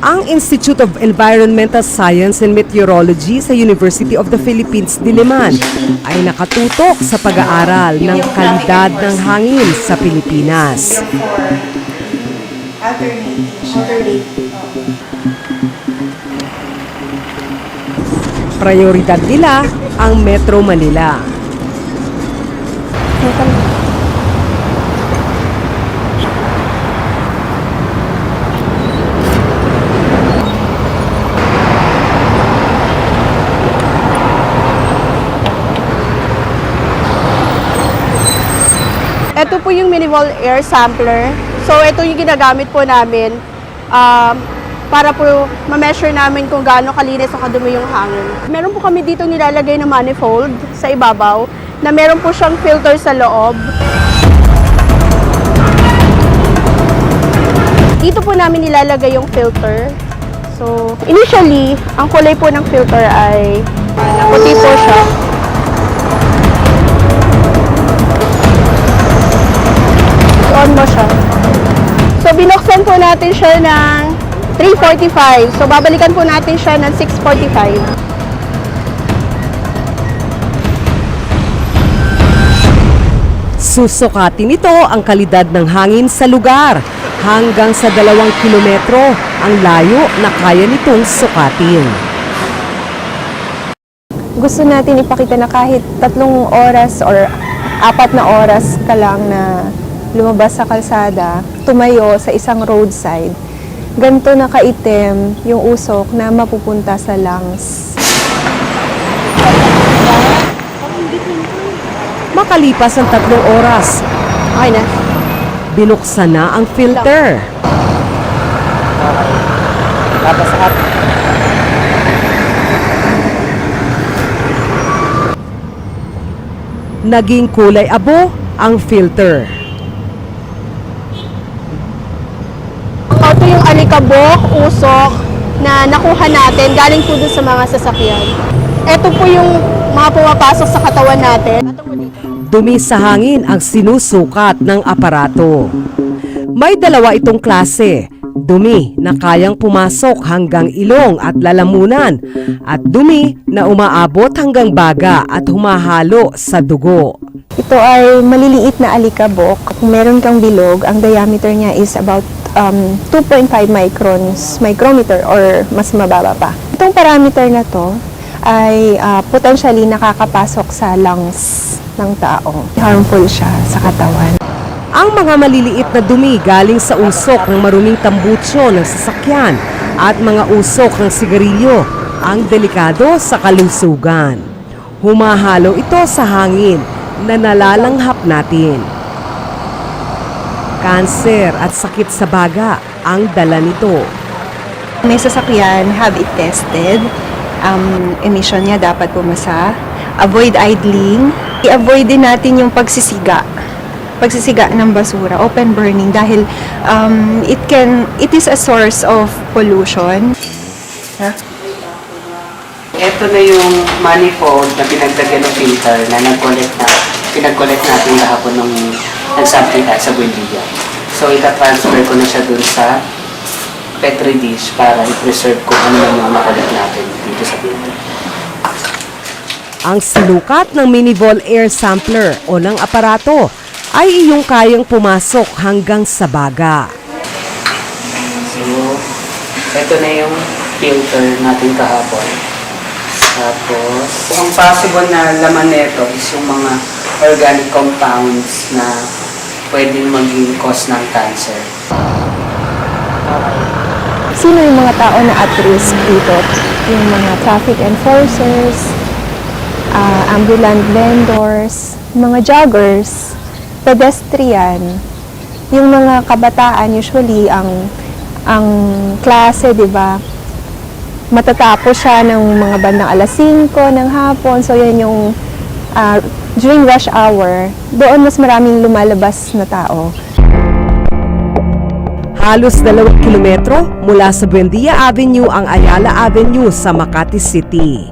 Ang Institute of Environmental Science and Meteorology sa University of the Philippines, Diliman ay nakatutok sa pag-aaral ng kalidad ng hangin sa Pilipinas. Prioridad nila ang Metro Manila. Ito po yung minimal air sampler. So, ito yung ginagamit po namin um, para po ma-measure namin kung gaano kalinis o kadumi yung hangin. Meron po kami dito nilalagay na manifold sa ibabaw na meron po siyang filter sa loob. Dito po namin nilalagay yung filter. So, initially, ang kulay po ng filter ay puti po siya. On mo siya. So, binuksan po natin siya ng 3.45. So, babalikan po natin siya ng 6.45. Susukatin nito ang kalidad ng hangin sa lugar. Hanggang sa dalawang kilometro ang layo na kaya nitong sukatin. gusto natin ipakita na kahit tatlong oras or apat na oras ka lang na lumabas sa kalsada, tumayo sa isang roadside, ganito na kaitim yung usok na mapupunta sa lungs. Makalipas ang tatlong oras, Okay na. binuksan na ang filter. Naging kulay abo ang filter. Ito yung alikabok, usok na nakuha natin galing po sa mga sasakyan. Ito po yung mga pumapasok sa katawan natin. Dumi sa hangin ang sinusukat ng aparato. May dalawa itong klase. Dumi na kayang pumasok hanggang ilong at lalamunan at dumi na umaabot hanggang baga at humahalo sa dugo. Ito ay maliliit na alikabok. Kung meron kang bilog, ang diameter niya is about um, 2.5 microns, micrometer or mas mababa pa. Itong parameter na to ay ah, potentially nakakapasok sa lungs ng tao. Harmful siya sa katawan. Ang mga maliliit na dumi galing sa usok ng maruming tambutsyo ng sasakyan at mga usok ng sigarilyo ang delikado sa kalusugan. Humahalo ito sa hangin na nalalanghap natin. Kanser at sakit sa baga ang dala nito. May sasakyan, have it tested. Um, emission niya dapat pumasa. Avoid idling. I-avoid din natin yung pagsisiga. Pagsisiga ng basura, open burning dahil um, it can it is a source of pollution. Ito na yung manifold na pinagdagyan ng filter na nag-collect na, pinag-collect natin kahapon nung nag-sample tayo sa Buendia. So, ita-transfer ko na siya dun sa Petri dish para i-preserve kung ano yung na-collect natin dito sa filter. Ang sinukat ng Minivol Air Sampler o ng aparato ay iyong kayang pumasok hanggang sa baga. So, ito na yung filter natin kahapon. Tapos, ang possible na laman nito is yung mga organic compounds na pwedeng maging cause ng cancer. Sino yung mga tao na at risk dito? Yung mga traffic enforcers, ah, ambulant vendors, mga joggers, pedestrian, yung mga kabataan usually ang ang klase, 'di ba? Matatapos siya ng mga bandang alas 5 ng hapon. So yan yung ah, during rush hour, doon mas maraming lumalabas na tao. Halos dalawang kilometro mula sa Buendia Avenue ang Ayala Avenue sa Makati City.